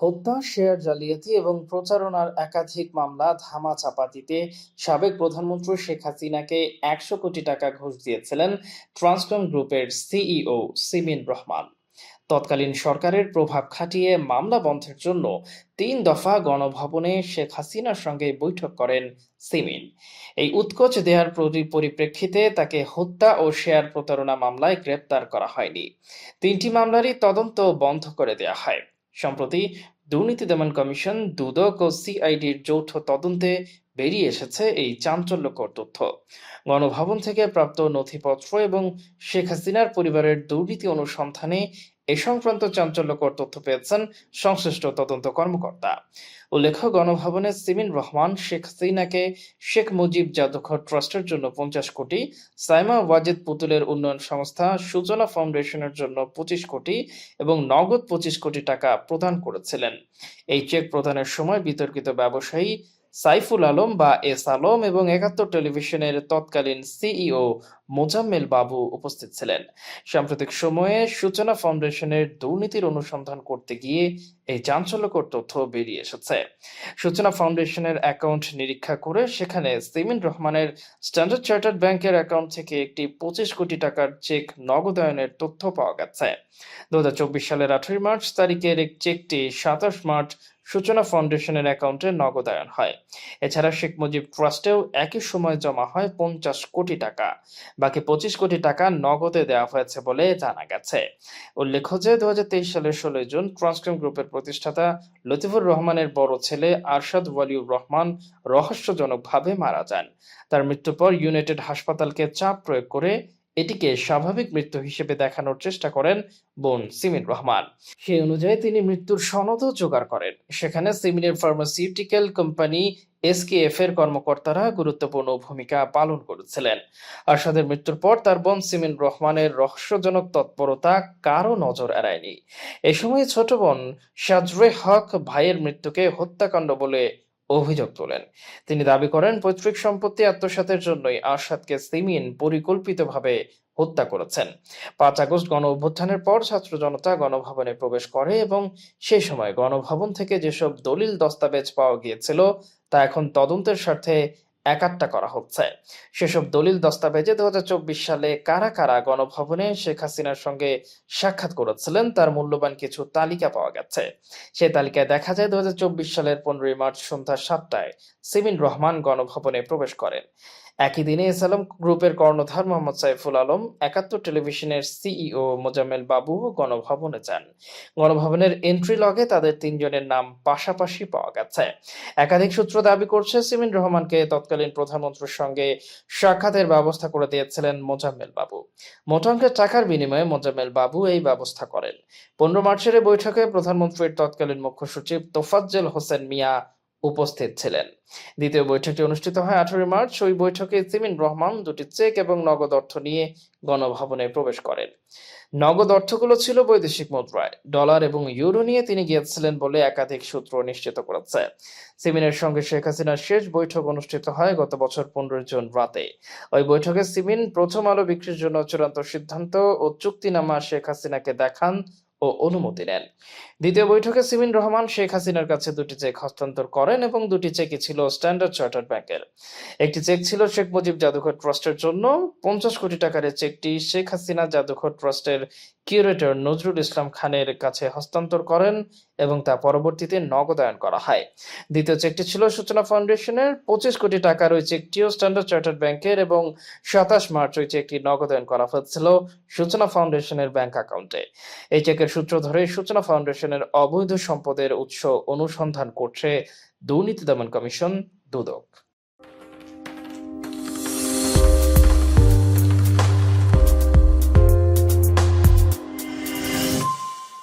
হত্যা, শেয়ার জালিয়াতি এবং প্রচারণার একাধিক মামলা ধামাচাপা দিতে সাবেক প্রধানমন্ত্রী শেখ হাসিনাকে একশো কোটি টাকা ঘুষ দিয়েছিলেন ট্রান্সকম গ্রুপের সিইও সিমিন রহমান। তৎকালীন সরকারের প্রভাব খাটিয়ে মামলা বন্ধের জন্য তিন দফা গণভবনে শেখ হাসিনার সঙ্গে বৈঠক করেন সিমিন। এই উৎকোচ দেওয়ার পরি- পরিপ্রেক্ষিতে তাকে হত্যা ও শেয়ার প্রতারণা মামলায় গ্রেপ্তার করা হয়নি। তিনটি মামলারই তদন্ত বন্ধ করে দেয়া হয়। সম্প্রতি দুর্নীতি দমন কমিশন, দুদক ও সিআইডির যৌথ তদন্তে বেরিয়ে এসেছে এই চাঞ্চল্যকর তথ্য। গণভবন থেকে প্রাপ্ত নথিপত্র এবং শেখ হাসিনার পরিবারের দুর্নীতি অনুসন্ধানে এ সংক্রান্ত চাঞ্চল্যকর তথ্য পেয়েছেন সংশ্লিষ্ট তদন্ত কর্মকর্তা। উল্লেখ্য, গণভবনে সিমিন রহমান, শেখ সিনাকে শেখ মুজিব জাদুঘর ট্রাস্টের জন্য পঞ্চাশ কোটি, সাইমা ওয়াজেদ পুতুলের উন্নয়ন সংস্থা সূচনা ফাউন্ডেশনের জন্য পঁচিশ কোটি এবং নগদ পঁচিশ কোটি টাকা প্রদান করেছিলেন। এই চেক প্রদানের সময় বিতর্কিত ব্যবসায়ী সাইফুল আলম বা এস আলম এবং একাত্তর টেলিভিশনের তৎকালীন সিইও মোজাম্মেল বাবু উপস্থিত ছিলেন। সাম্প্রতিক সময়ে সূচনা ফাউন্ডেশনের দুর্নীতির অনুসন্ধান করতে গিয়ে এই চাঞ্চল্যকর তথ্য বেরিয়ে এসেছে। সূচনা ফাউন্ডেশনের অ্যাকাউন্ট নিরীক্ষা করে সেখানে সিমিন রহমানের স্ট্যান্ডার্ড চার্টার্ড ব্যাংকের অ্যাকাউন্ট থেকে একটি পঁচিশ কোটি টাকার চেক নগদায়নের তথ্য পাওয়া গেছে। দু হাজার চব্বিশ সালের আঠারোই মার্চ তারিখের এক চেকটি সাতাশ মার্চ সূচনা ফাউন্ডেশনের অ্যাকাউন্টে নগদায়ন হয়। এছাড়া শেখ মুজিব ট্রাস্টেও একই সময় জমা হয় পঞ্চাশ কোটি টাকা। বাকি পঁচিশ কোটি টাকা নগদে দেওয়া হয়েছে বলে জানা গেছে। উল্লেখ্য যে দু হাজার তেইশ সালের ষোলোই জুন ট্রান্সক্রিম গ্রুপের প্রতিষ্ঠাতা লতিফুর রহমানের বড় ছেলে আরশাদ ওয়ালিউর রহমান রহস্যজনকভাবে মারা যান। তার মৃত্যুর পর ইউনাইটেড হাসপাতালকে চাপ প্রয়োগ করে এটিকে স্বাভাবিক মৃত্যু হিসেবে দেখানোর চেষ্টা করেন বোন সিমিন রহমান। সেই অনুযায়ী তিনি মৃত্যুর সনদও জোগাড় করেন। সেখানে সিমিনের ফার্মাসিউটিক্যাল কোম্পানি এসকেএফ এর কর্মকর্তারা গুরুত্বপূর্ণ ভূমিকা পালন করেছিলেন। আরশাদের মৃত্যুর পর তার বোন সিমিন রহমানের রহস্যজনক তৎপরতা কারও নজর এড়ায়নি। এ সময় ছোট বোন সাজরে হক ভাইয়ের মৃত্যুকে হত্যাকাণ্ড বলে অভিযোগ তোলেন। তিনি দাবি করেন, পৈতৃক সম্পত্তি আত্মসাতের জন্যই আরশাদকে সিমিন পরিকল্পিতভাবে হত্যা করেছেন। পাঁচ আগস্ট গণ অভ্যুত্থানের পর ছাত্র জনতা গণভবনে প্রবেশ করে এবং সে সময় গণভবন থেকে যেসব দলিল দস্তাবেজ পাওয়া গিয়েছিল, তা এখন তদন্তের স্বার্থে একাট্টা করা হচ্ছে। সেসব দলিল দস্তাবেজে দু হাজার চব্বিশ সালে কারা কারা গণভবনে শেখ হাসিনার সঙ্গে সাক্ষাৎ করেছিলেন, তার মূল্যবান কিছু তালিকা পাওয়া গেছে। সে তালিকায় দেখা যায় দু হাজার চব্বিশ সালের পনেরোই মার্চ সন্ধ্যা সাতটায় সিমিন রহমান গণভবনে প্রবেশ করেন। একই দিনে এসালাম গ্রুপের কর্ণধার মোহাম্মদ সাইফুল আলম, একাত্তর টেলিভিশনের সিইও মোজাম্মেল বাবু গণভবনে যান। গণভবনের এন্ট্রি লগে তাদের তিনজনের নাম পাশাপাশি পাওয়া গেছে। একাধিক সূত্র দাবি করছে, সিমিন রহমানকে তৎকালীন প্রধানমন্ত্রীর সঙ্গে সাক্ষাতের ব্যবস্থা করে দিয়েছিলেন মোজাম্মেল বাবু। মোটা অঙ্কের টাকার বিনিময়ে মোজাম্মেল বাবু এই ব্যবস্থা করেন। পনেরো মার্চের বৈঠকে প্রধানমন্ত্রীর তৎকালীন মুখ্য সচিব তোফাজ্জেল হোসেন মিয়া উপস্থিত ছিলেন। দ্বিতীয় বৈঠকটি অনুষ্ঠিত হয় আঠারোই মার্চ। ওই বৈঠকে সিমিন রহমান দুটি চেক এবং নগদ অর্থ নিয়ে গণভবনে প্রবেশ করেন। নগদ অর্থগুলো ছিল বৈদেশিক মুদ্রায়। ডলার এবং ইউরো নিয়ে তিনি গিয়েছিলেন বলে একাধিক সূত্র নিশ্চিত করেছে। সিমিনের সঙ্গে শেখ হাসিনার শেষ বৈঠক অনুষ্ঠিত হয় গত বছর পনেরোই জুন রাতে। ওই বৈঠকে সিমিন প্রথম আলো বিক্রির জন্য চূড়ান্ত সিদ্ধান্ত ও চুক্তিনামা শেখ হাসিনাকে দেখান ও অনুমতি নেন। দ্বিতীয় বৈঠকে সিমিন রহমান শেখ হাসিনার কাছে দুটি চেক হস্তান্তর করেন এবং দুটি চেকই ছিল স্ট্যান্ডার্ড চার্টার ব্যাংকের। একটি চেক ছিল শেখ মুজিব জাদুঘর ট্রাস্টের জন্য। পঞ্চাশ কোটি টাকার চেকটি শেখ হাসিনা জাদুঘর ট্রাস্টের কিউরেটর নজরুল ইসলাম খানের কাছে হস্তান্তর করেন এবং তা পরবর্তীতে নগদায়ন করা হয়। দ্বিতীয় চেকটি ছিল সূচনা ফাউন্ডেশনের। পঁচিশ কোটি টাকার ওই চেকটিও স্ট্যান্ডার্ড চার্টার্ড ব্যাংকের এবং সাতাশ মার্চ ওই চেকটি নগদায়ন করা হয়েছিল সূচনা ফাউন্ডেশনের ব্যাংক অ্যাকাউন্টে। এই চেকের সূত্র ধরে সূচনা ফাউন্ডেশনের অবৈধ সম্পদের উৎস অনুসন্ধান করছে দুর্নীতি দমন কমিশন দুদক।